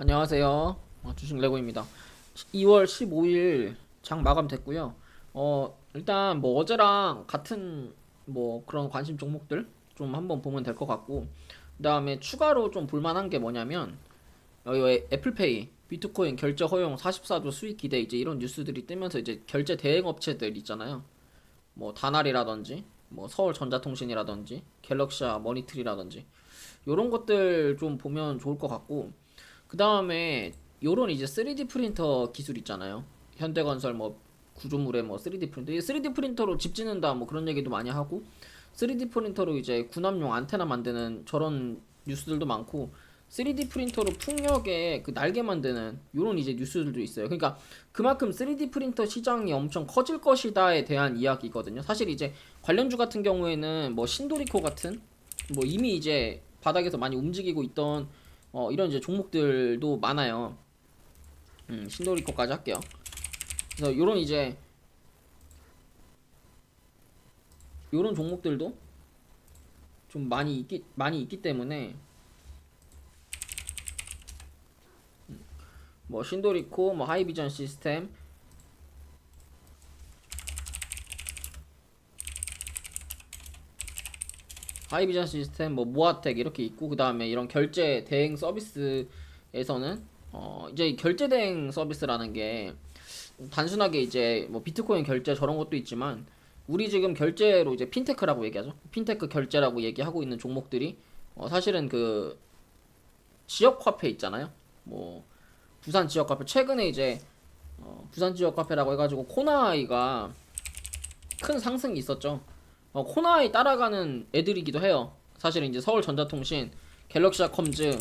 안녕하세요. 어, 주식 레고입니다. 2월 15일 장 마감됐고요. 어, 일단 뭐 어제랑 같은 뭐 그런 관심 종목들 좀 한번 보면 될 것 같고, 그다음에 추가로 좀 볼만한 게 뭐냐면 여기 왜 애플페이, 비트코인 결제 허용 44조 수익 기대 이제 이런 뉴스들이 뜨면서 이제 결제 대행 업체들 있잖아요. 뭐 다날이라든지 뭐 서울 전자통신이라든지 갤럭시아 머니트리라든지 요런 것들 좀 보면 좋을 것 같고 그 다음에 요런 이제 3D 프린터 기술 있잖아요. 현대건설 뭐 구조물에 뭐 3D 프린터, 이 3D 프린터로 집 짓는다 뭐 그런 얘기도 많이 하고 3D 프린터로 이제 군함용 안테나 만드는 저런 뉴스들도 많고 3D 프린터로 풍력에 그 날개 만드는 요런 이제 뉴스들도 있어요. 그러니까 그만큼 3D 프린터 시장이 엄청 커질 것이다에 대한 이야기거든요. 사실 이제 관련주 같은 경우에는 뭐 신도리코 같은 뭐 이미 이제 바닥에서 많이 움직이고 있던 어, 이런 이제 종목들도 많아요. 음, 신도리 거까지 할게요. 그래서 요런 이제 요런 종목들도 좀 많이 있기 많이 있기 때문에 음, 뭐 신도리코, 뭐 하이비전 시스템, 하이비전 시스템, 뭐 모아텍 이렇게 있고 그 다음에 이런 결제 대행 서비스에서는 어 이제 결제 대행 서비스라는 게 단순하게 이제 뭐 비트코인 결제 저런 것도 있지만 우리 지금 결제로 이제 핀테크라고 얘기하죠. 핀테크 결제라고 얘기하고 있는 종목들이 어 사실은 그 지역 화폐 있잖아요. 뭐 부산 지역 화폐 최근에 이제 어 부산 지역 화폐라고 해가지고 코나아이가 큰 상승이 있었죠. 어, 코나이 따라가는 애들이기도 해요. 사실은 이제 서울 전자통신, 갤럭시아 컴즈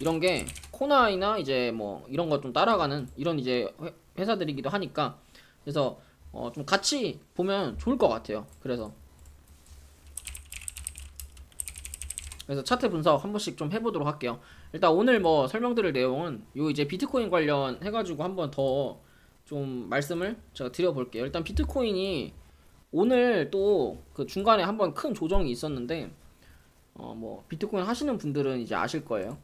이런 게 코나이나 이제 뭐 이런 거좀 따라가는 이런 이제 회- 회사들이기도 하니까 그래서 어, 좀 같이 보면 좋을 것 같아요. 그래서 그래서 차트 분석 한 번씩 좀 해보도록 할게요. 일단 오늘 뭐 설명드릴 내용은 요 이제 비트코인 관련 해가지고 한번 더 좀 말씀을 제가 드려볼게요. 일단 비트코인이 오늘 또 그 중간에 한번 큰 조정이 있었는데 어 뭐 비트코인 하시는 분들은 이제 아실 거예요.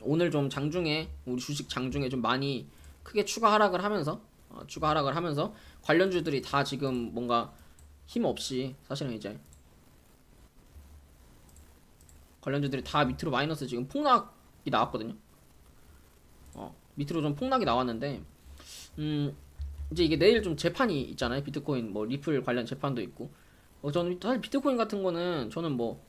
오늘 좀 장중에 우리 주식 장중에 좀 많이 크게 추가 하락을 하면서 어, 추가 하락을 하면서 관련주들이 다 지금 뭔가 힘 없이 사실은 이제 관련주들이 다 밑으로 마이너스 지금 폭락이 나왔거든요. 어 밑으로 좀 폭락이 나왔는데 음 이제 이게 내일 좀 재판이 있잖아요. 비트코인 뭐 리플 관련 재판도 있고. 어, 저는 사실 비트코인 같은 거는 저는 뭐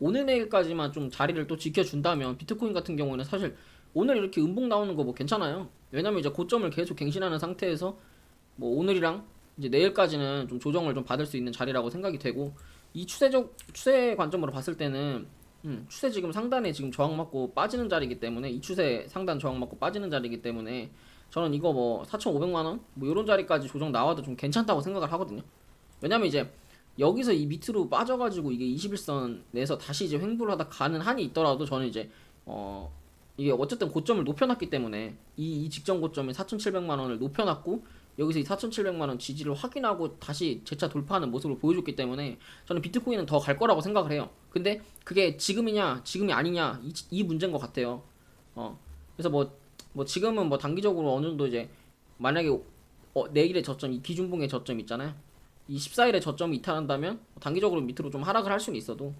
오늘 내일까지만 좀 자리를 또 지켜준다면 비트코인 같은 경우는 사실 오늘 이렇게 음봉 나오는 거 뭐 괜찮아요. 왜냐면 이제 고점을 계속 갱신하는 상태에서 뭐 오늘이랑 이제 내일까지는 좀 조정을 좀 받을 수 있는 자리라고 생각이 되고 이 추세적 추세 관점으로 봤을 때는 음, 추세 지금 상단에 지금 저항 맞고 빠지는 자리이기 때문에 이 추세 상단 저항 맞고 빠지는 자리이기 때문에 저는 이거 뭐 4,500만 원 뭐 이런 자리까지 조정 나와도 좀 괜찮다고 생각을 하거든요. 왜냐면 이제 여기서 이 밑으로 빠져가지고 이게 21선 내에서 다시 이제 횡보를 하다 가는 한이 있더라도 저는 이제 어 이게 어쨌든 고점을 높여놨기 때문에 이, 이 직전 고점인 4,700만 원을 높여놨고 여기서 이 4,700만 원 지지를 확인하고 다시 재차 돌파하는 모습을 보여줬기 때문에 저는 비트코인은 더 갈 거라고 생각을 해요. 근데 그게 지금이냐 지금이 아니냐 이, 이 문제인 것 같아요. 어 그래서 뭐 뭐 지금은 뭐 단기적으로 어느 정도 이제 만약에 어, 내일의 저점 이 기준봉의 저점 있잖아요. 이 14일의 저점이 이탈한다면 단기적으로 밑으로 좀 하락을 할 수는 있어도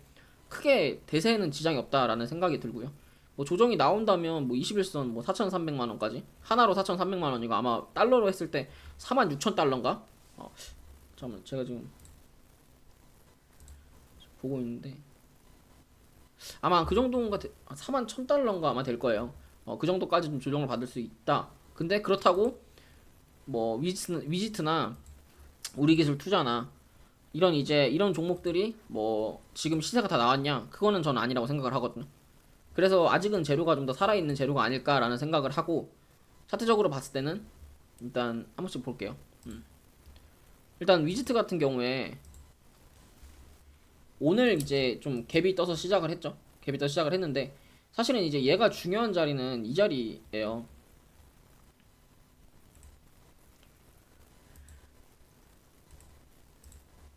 크게 대세에는 지장이 없다라는 생각이 들고요. 뭐 조정이 나온다면 뭐 21선 뭐 4,300만 원까지 하나로 4,300만 원이고 아마 달러로 했을 때 46,000달러인가? 어, 잠깐만 제가 지금 보고 있는데 아마 그 정도인가 41,000달러인가 아마 될 거예요. 어, 그 정도까지 좀 조정을 받을 수 있다. 근데 그렇다고 뭐 위지트, 위지트나 우리 기술 투자나 이런 이제 이런 종목들이 뭐 지금 시세가 다 나왔냐? 그거는 저는 아니라고 생각을 하거든요. 그래서 아직은 재료가 좀 더 살아있는 재료가 아닐까라는 생각을 하고 차트적으로 봤을 때는 일단 한 번씩 볼게요. 음. 일단 위지트 같은 경우에 오늘 이제 좀 갭이 떠서 시작을 했죠. 갭이 떠서 시작을 했는데 사실은 이제 얘가 중요한 자리는 이 자리예요.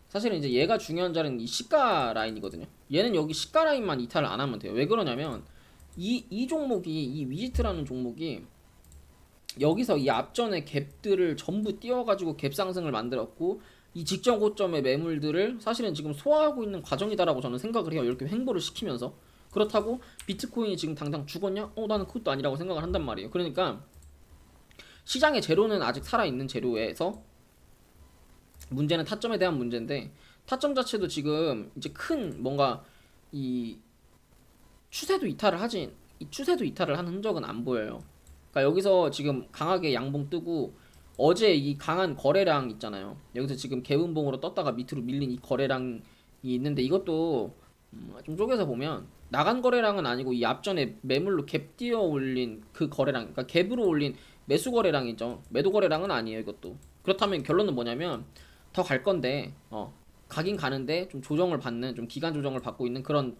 사실은 이제 얘가 중요한 자리는 이 시가 라인이거든요. 얘는 여기 시가 라인만 이탈을 안 하면 돼요. 왜 그러냐면 이, 이 종목이 이 위지트라는 종목이 여기서 이 앞전의 갭들을 전부 띄워가지고 갭 상승을 만들었고 이 직전 고점의 매물들을 사실은 지금 소화하고 있는 과정이다라고 저는 생각을 해요. 이렇게 횡보를 시키면서 그렇다고 비트코인이 지금 당장 죽었냐? 어 나는 그것도 아니라고 생각을 한단 말이에요. 그러니까 시장의 재료는 아직 살아있는 재료에서 문제는 타점에 대한 문제인데 타점 자체도 지금 이제 큰 뭔가 이 추세도 이탈을 하지 이 추세도 이탈을 한 흔적은 안 보여요. 그러니까 여기서 지금 강하게 양봉 뜨고 어제 이 강한 거래량 있잖아요. 여기서 지금 개운봉으로 떴다가 밑으로 밀린 이 거래량이 있는데 이것도 음, 좀 쪼개서 보면 나간 거래량은 아니고 이 앞전에 매물로 갭 띄어 올린 그 거래량, 그러니까 갭으로 올린 매수 거래량이죠. 매도 거래량은 아니에요, 이것도. 그렇다면 결론은 뭐냐면 더 갈 건데 어, 가긴 가는데 좀 조정을 받는 좀 기간 조정을 받고 있는 그런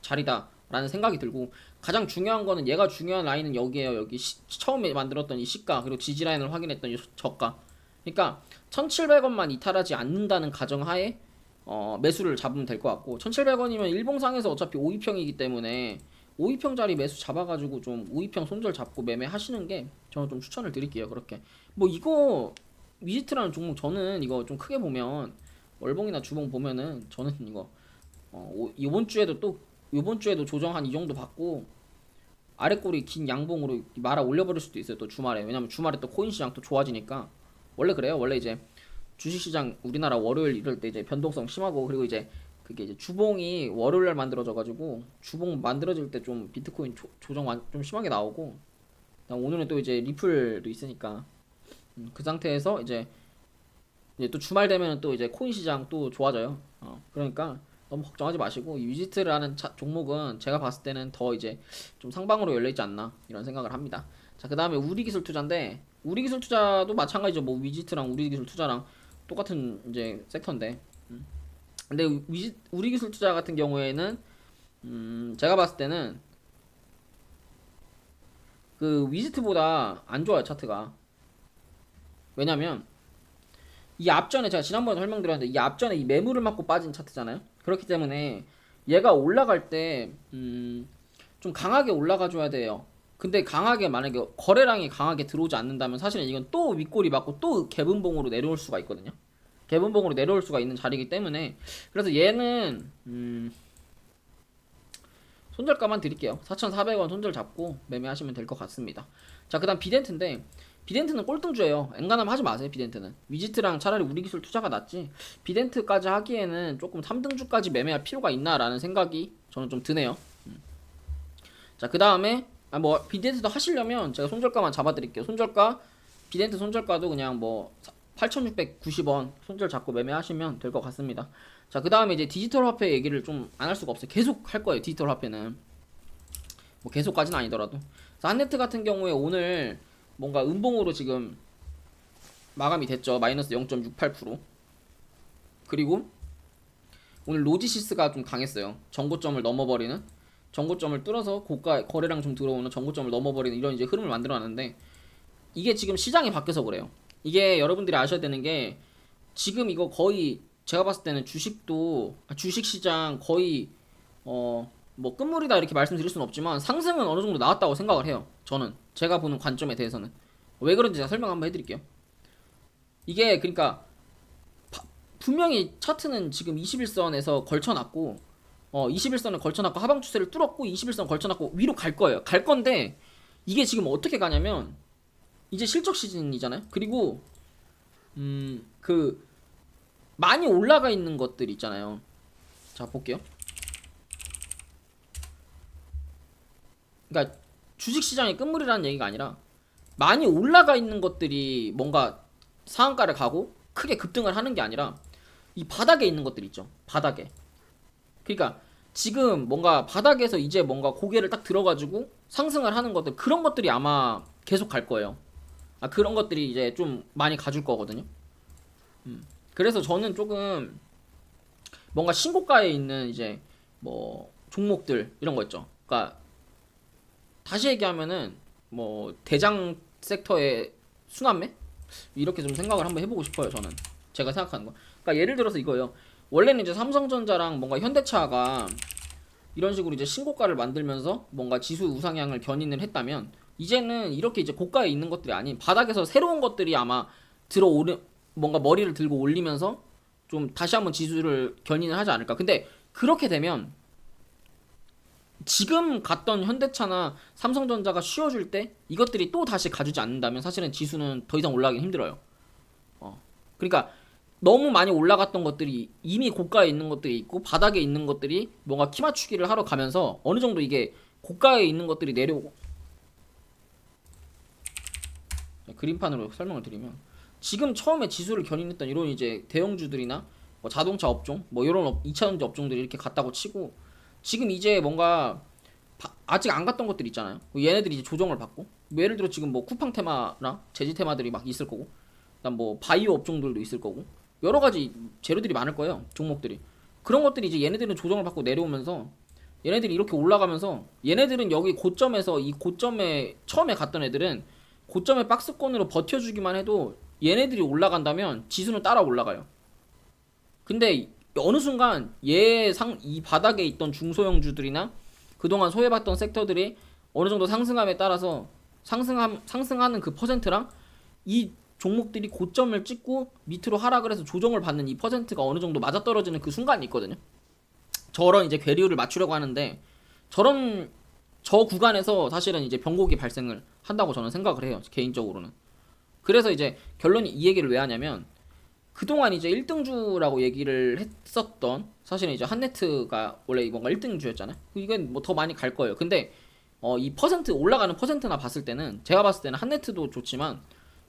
자리다라는 생각이 들고 가장 중요한 거는 얘가 중요한 라인은 여기에요. 여기 시- 처음에 만들었던 이 시가 그리고 지지 라인을 확인했던 이 저가. 그러니까 1,700원만 이탈하지 않는다는 가정하에 어, 매수를 잡으면 될 것 같고 1,700원이면 일봉상에서 어차피 5위평이기 때문에 5위평 자리 매수 잡아가지고 좀 5위평 손절 잡고 매매하시는 게 저는 좀 추천을 드릴게요. 그렇게 뭐 이거 위지트라는 종목 저는 이거 좀 크게 보면 월봉이나 주봉 보면은 저는 이거 어, 오- 이번 주에도 또 이번 주에도 조정 한 이 정도 받고 아래 꼬리 긴 양봉으로 말아 올려버릴 수도 있어요. 또 주말에 왜냐면 주말에 또 코인 시장 또 좋아지니까 원래 그래요. 원래 이제 주식시장 우리나라 월요일 이럴 때 이제 변동성 심하고 그리고 이제 그게 이제 주봉이 월요일 날 만들어져 가지고 주봉 만들어질 때 좀 비트코인 조, 조정 완- 좀 심하게 나오고 오늘은 또 이제 리플도 있으니까 음, 그 상태에서 이제 이제 또 주말 되면 또 이제 코인 시장 또 좋아져요. 어, 그러니까 너무 걱정하지 마시고 이 위지트라는 차- 종목은 제가 봤을 때는 더 이제 좀 상방으로 열려 있지 않나 이런 생각을 합니다. 자, 그다음에 우리 기술 투자인데 우리 기술 투자도 마찬가지죠. 뭐 위지트랑 우리 기술 투자랑 똑같은 이제 섹터인데. 음. 근데 위지, 우리 기술 투자 같은 경우에는 음, 제가 봤을 때는 그 위지트보다 안 좋아요 차트가. 왜냐면 이 앞전에 제가 지난번에 설명드렸는데 이 앞전에 이 매물을 맞고 빠진 차트잖아요. 그렇기 때문에 얘가 올라갈 때 음, 좀 강하게 올라가 줘야 돼요. 근데 강하게 만약에 거래량이 강하게 들어오지 않는다면 사실은 이건 또 윗골이 맞고 또 개분봉으로 내려올 수가 있거든요. 개분봉으로 내려올 수가 있는 자리이기 때문에 그래서 얘는 음, 손절가만 드릴게요. 4,400원 손절 잡고 매매하시면 될 것 같습니다. 자, 그다음 비덴트인데 비덴트는 꼴등주예요. 엔간하면 하지 마세요. 비덴트는 위지트랑 차라리 우리 기술 투자가 낫지. 비덴트까지 하기에는 조금 3등주까지 매매할 필요가 있나라는 생각이 저는 좀 드네요. 음. 자, 그 다음에 아, 뭐 비덴트도 하시려면 제가 손절가만 잡아드릴게요. 손절가 비덴트 손절가도 그냥 뭐 8,690원 손절 잡고 매매하시면 될 것 같습니다. 자, 그 다음에 이제 디지털 화폐 얘기를 좀 안 할 수가 없어요. 계속 할 거예요. 디지털 화폐는 뭐 계속까지는 아니더라도. 자, 한네트 같은 경우에 오늘 뭔가 음봉으로 지금 마감이 됐죠. 마이너스 0.68%. 그리고 오늘 로지시스가 좀 강했어요. 정고점을 넘어버리는 정고점을 뚫어서 고가 거래량 좀 들어오는 정고점을 넘어버리는 이런 이제 흐름을 만들어놨는데 이게 지금 시장이 바뀌어서 그래요. 이게 여러분들이 아셔야 되는 게 지금 이거 거의 제가 봤을 때는 주식도 아, 주식 시장 거의 어 뭐 끝물이다 이렇게 말씀드릴 수는 없지만 상승은 어느 정도 나왔다고 생각을 해요. 저는 제가 보는 관점에 대해서는 왜 그런지 제가 설명 한번 해드릴게요. 이게 그러니까 바- 분명히 차트는 지금 21선에서 걸쳐놨고 어 21선을 걸쳐놨고 하방 추세를 뚫었고 21선 걸쳐놨고 위로 갈 거예요. 갈 건데 이게 지금 어떻게 가냐면 이제 실적 시즌이잖아요. 그리고 음 그 많이 올라가 있는 것들 있잖아요. 자 볼게요. 그러니까 주식 시장이 끝물이라는 얘기가 아니라 많이 올라가 있는 것들이 뭔가 상한가를 가고 크게 급등을 하는 게 아니라 이 바닥에 있는 것들 있죠. 바닥에. 그러니까 지금 뭔가 바닥에서 이제 뭔가 고개를 딱 들어가지고 상승을 하는 것들 그런 것들이 아마 계속 갈 거예요. 아 그런 것들이 이제 좀 많이 가줄 거거든요. 음. 그래서 저는 조금 뭔가 신고가에 있는 이제 뭐 종목들 이런 거 있죠. 그러니까 다시 얘기하면은 뭐 대장 섹터의 순환매 이렇게 좀 생각을 한번 해보고 싶어요. 저는 제가 생각하는 거. 그러니까 예를 들어서 이거예요. 원래는 이제 삼성전자랑 뭔가 현대차가 이런 식으로 이제 신고가를 만들면서 뭔가 지수 우상향을 견인을 했다면 이제는 이렇게 이제 고가에 있는 것들이 아닌 바닥에서 새로운 것들이 아마 들어오르 뭔가 머리를 들고 올리면서 좀 다시 한번 지수를 견인을 하지 않을까. 근데 그렇게 되면 지금 갔던 현대차나 삼성전자가 쉬어줄 때 이것들이 또 다시 가주지 않는다면 사실은 지수는 더 이상 올라가기 힘들어요. 어. 그러니까 너무 많이 올라갔던 것들이 이미 고가에 있는 것들이 있고 바닥에 있는 것들이 뭔가 키 맞추기를 하러 가면서 어느 정도 이게 고가에 있는 것들이 내려오고 자, 그림판으로 설명을 드리면 지금 처음에 지수를 견인했던 이런 이제 대형주들이나 뭐 자동차 업종 뭐 이런 업, 2차전지 업종들이 이렇게 갔다고 치고 지금 이제 뭔가 바- 아직 안 갔던 것들 있잖아요. 뭐 얘네들이 이제 조정을 받고 뭐 예를 들어 지금 뭐 쿠팡 테마나 제지 테마들이 막 있을 거고 그다음 뭐 바이오 업종들도 있을 거고 여러 가지 재료들이 많을 거예요. 종목들이 그런 것들이 이제 얘네들은 조정을 받고 내려오면서 얘네들이 이렇게 올라가면서 얘네들은 여기 고점에서 이 고점에 처음에 갔던 애들은 고점의 박스권으로 버텨주기만 해도 얘네들이 올라간다면 지수는 따라 올라가요. 근데 어느 순간 얘 상 이 바닥에 있던 중소형주들이나 그동안 소외받던 섹터들이 어느 정도 상승함에 따라서 상승함 상승하는 그 퍼센트랑 이 종목들이 고점을 찍고 밑으로 하락을 해서 조정을 받는 이 퍼센트가 어느 정도 맞아떨어지는 그 순간이 있거든요. 저런 이제 괴리율을 맞추려고 하는데 저런 저 구간에서 사실은 이제 변곡이 발생을 한다고 저는 생각을 해요. 개인적으로는. 그래서 이제 결론이 이 얘기를 왜 하냐면 그동안 이제 1등주라고 얘기를 했었던 사실은 이제 한네트가 원래 뭔가 1등주였잖아요. 이건 뭐 더 많이 갈 거예요. 근데 어, 이 퍼센트 올라가는 퍼센트나 봤을 때는 제가 봤을 때는 한네트도 좋지만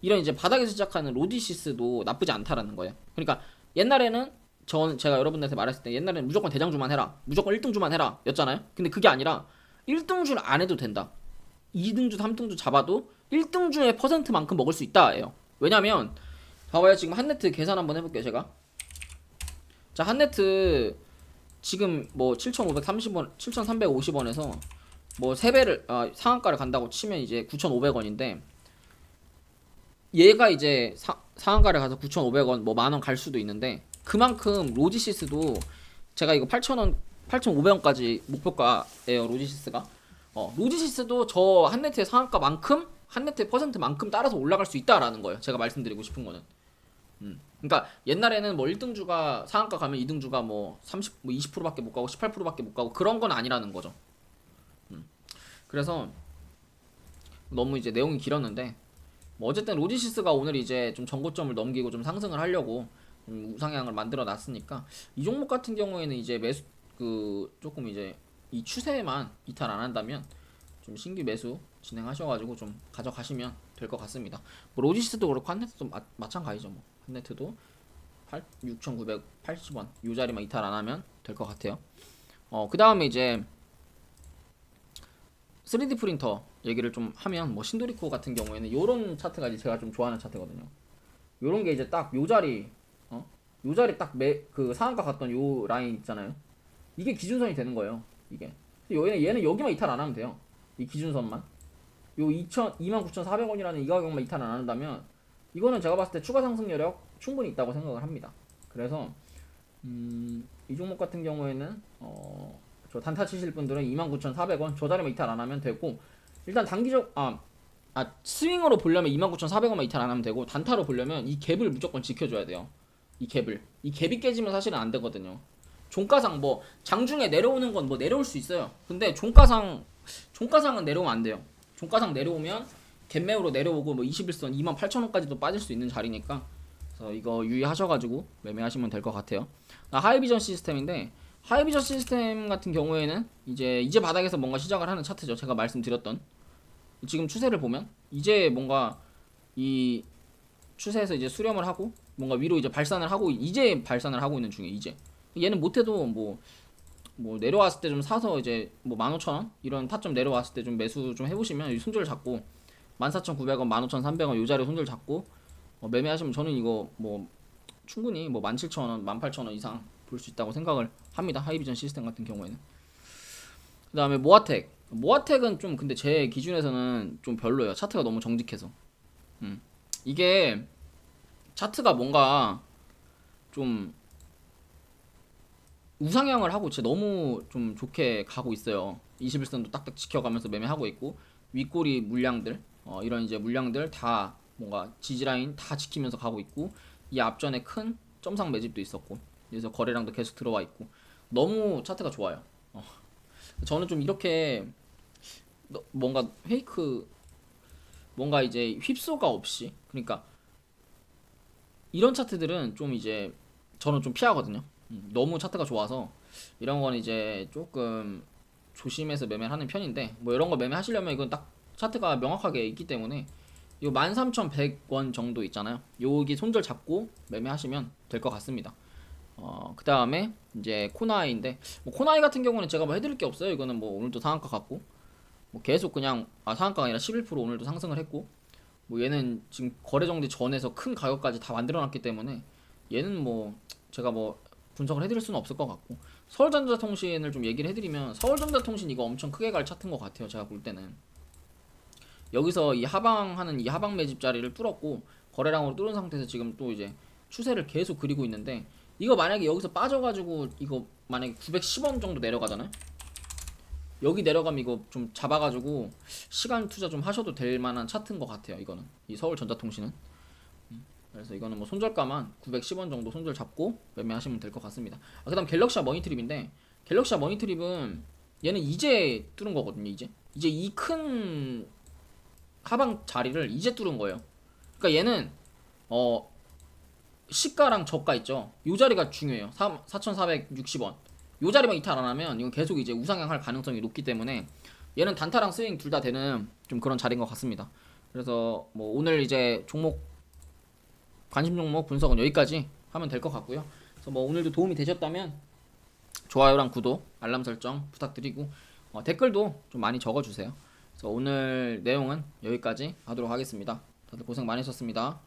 이런 이제 바닥에서 시작하는 로디시스도 나쁘지 않다라는 거예요. 그러니까 옛날에는 전 제가 여러분들한테 말했을 때 옛날에는 무조건 대장주만 해라. 무조건 1등주만 해라. 였잖아요. 근데 그게 아니라 1등주를 안 해도 된다. 2등주, 3등주 잡아도 1등주의 퍼센트만큼 먹을 수 있다 예요. 왜냐면 봐봐요. 지금 한네트 계산 한번 해볼게요. 제가. 자, 한네트 지금 뭐 7,530원, 7,350원에서 뭐 3배를 아, 상한가를 간다고 치면 이제 9,500원인데 얘가 이제 사, 상한가를 가서 9,500원 뭐 만 원 갈 수도 있는데 그만큼 로지시스도 제가 이거 8,000원 8,500원까지 목표가예요. 로지시스가. 어, 로지시스도 저 한네트의 상한가만큼 한네트의 퍼센트만큼 따라서 올라갈 수 있다라는 거예요. 제가 말씀드리고 싶은 거는. 음. 그러니까 옛날에는 뭐 1등주가 상한가 가면 2등주가 뭐 30, 뭐 20%밖에 못 가고 18%밖에 못 가고 그런 건 아니라는 거죠. 음. 그래서 너무 이제 내용이 길었는데 뭐 어쨌든 로지시스가 오늘 이제 좀 전고점을 넘기고 좀 상승을 하려고 좀 우상향을 만들어 놨으니까 이 종목 같은 경우에는 이제 매수 그 조금 이제 이 추세만 이탈 안 한다면 좀 신규 매수 진행하셔가지고 좀 가져가시면 될 것 같습니다. 뭐 로지시스도 그렇고 한네트도 마, 마찬가지죠. 뭐 한네트도 8 6,980원 이 자리만 이탈 안 하면 될 것 같아요. 어그 다음에 이제 3D 프린터 얘기를 좀 하면 뭐 신도리코 같은 경우에는 요런 차트가 이제 제가 좀 좋아하는 차트거든요. 요런 게 이제 딱 요 자리 어? 요 자리 딱 매 그 상한가 갔던 요 라인 있잖아요. 이게 기준선이 되는 거예요. 이게. 얘는 얘는 여기만 이탈 안 하면 돼요. 이 기준선만. 요 2천 29,400원이라는 이 가격만 이탈 안 한다면 이거는 제가 봤을 때 추가 상승 여력 충분히 있다고 생각을 합니다. 그래서 음, 이 종목 같은 경우에는 어, 저 단타 치실 분들은 29,400원 저 자리만 이탈 안 하면 되고 일단 단기적 아, 아 스윙으로 보려면 29,400원만 이탈 안 하면 되고 단타로 보려면 이 갭을 무조건 지켜줘야 돼요. 이 갭을 이 갭이 깨지면 사실은 안 되거든요. 종가상 뭐 장중에 내려오는 건 뭐 내려올 수 있어요. 근데 종가상 종가상은 내려오면 안 돼요. 종가상 내려오면 갭매우로 내려오고 뭐 21선 28,000원까지도 빠질 수 있는 자리니까 그래서 이거 유의하셔가지고 매매하시면 될 것 같아요. 아, 하이비전 시스템인데 하이비전 시스템 같은 경우에는 이제 이제 바닥에서 뭔가 시작을 하는 차트죠. 제가 말씀드렸던 지금 추세를 보면 이제 뭔가 이 추세에서 이제 수렴을 하고 뭔가 위로 이제 발산을 하고 이제 발산을 하고 있는 중에 이제 얘는 못해도 뭐 뭐 내려왔을 때 좀 사서 이제 뭐 15,000원 이런 타점 내려왔을 때 좀 매수 좀 해보시면 이 손절 잡고 14,900원, 15,300원 요 자리 손절 잡고 어, 매매하시면 저는 이거 뭐 충분히 뭐 17,000원, 18,000원 이상 볼 수 있다고 생각을 합니다. 하이비전 시스템 같은 경우에는. 그 다음에 모아텍. 모아텍은 좀 근데 제 기준에서는 좀 별로예요. 차트가 너무 정직해서. 음. 이게 차트가 뭔가 좀 우상향을 하고 진짜 너무 좀 좋게 가고 있어요. 21선도 딱딱 지켜가면서 매매하고 있고 윗꼬리 물량들 어, 이런 이제 물량들 다 뭔가 지지라인 다 지키면서 가고 있고 이 앞전에 큰 점상 매집도 있었고 그래서 거래량도 계속 들어와 있고 너무 차트가 좋아요. 어. 저는 좀 이렇게 너- 뭔가 페이크 뭔가 이제 휩소가 없이 그러니까 이런 차트들은 좀 이제 저는 좀 피하거든요. 음, 너무 차트가 좋아서 이런 건 이제 조금 조심해서 매매를 하는 편인데 뭐 이런 거 매매하시려면 이건 딱 차트가 명확하게 있기 때문에 이 13,100원 정도 있잖아요. 여기 손절 잡고 매매하시면 될 것 같습니다. 어, 그 다음에 이제 코나이인데 뭐 코나이 같은 경우는 제가 뭐 해드릴 게 없어요. 이거는 뭐 오늘도 상한가 갔고 뭐 계속 그냥 아 상한가가 아니라 11% 오늘도 상승을 했고 뭐 얘는 지금 거래 정지 전에서 큰 가격까지 다 만들어놨기 때문에 얘는 뭐 제가 뭐 분석을 해드릴 수는 없을 것 같고 서울전자통신을 좀 얘기를 해드리면 서울전자통신 이거 엄청 크게 갈 차트인 것 같아요 제가 볼 때는. 여기서 이 하방하는 이 하방 매집 자리를 뚫었고 거래량으로 뚫은 상태에서 지금 또 이제 추세를 계속 그리고 있는데 이거 만약에 여기서 빠져가지고 이거 만약에 910원 정도 내려가잖아요 여기 내려가면 이거 좀 잡아가지고 시간 투자 좀 하셔도 될 만한 차트인 것 같아요 이거는. 이 서울전자통신은. 음, 그래서 이거는 뭐 손절가만 910원 정도 손절 잡고 매매하시면 될 것 같습니다. 아, 그 다음 갤럭시아 머니트립인데 갤럭시아 머니트립은 얘는 이제 뚫은 거거든요 이제. 이제 이 큰 하방 자리를 이제 뚫은 거예요. 그러니까 얘는 어 시가랑 저가 있죠? 이 자리가 중요해요. 4,460원 요 자리만 이탈 안 하면 이건 계속 이제 우상향 할 가능성이 높기 때문에 얘는 단타랑 스윙 둘 다 되는 좀 그런 자리인 것 같습니다. 그래서 뭐 오늘 이제 종목 관심 종목 분석은 여기까지 하면 될 것 같고요. 그래서 뭐 오늘도 도움이 되셨다면 좋아요랑 구독, 알람 설정 부탁드리고 어, 댓글도 좀 많이 적어주세요. 그래서 오늘 내용은 여기까지 하도록 하겠습니다. 다들 고생 많으셨습니다.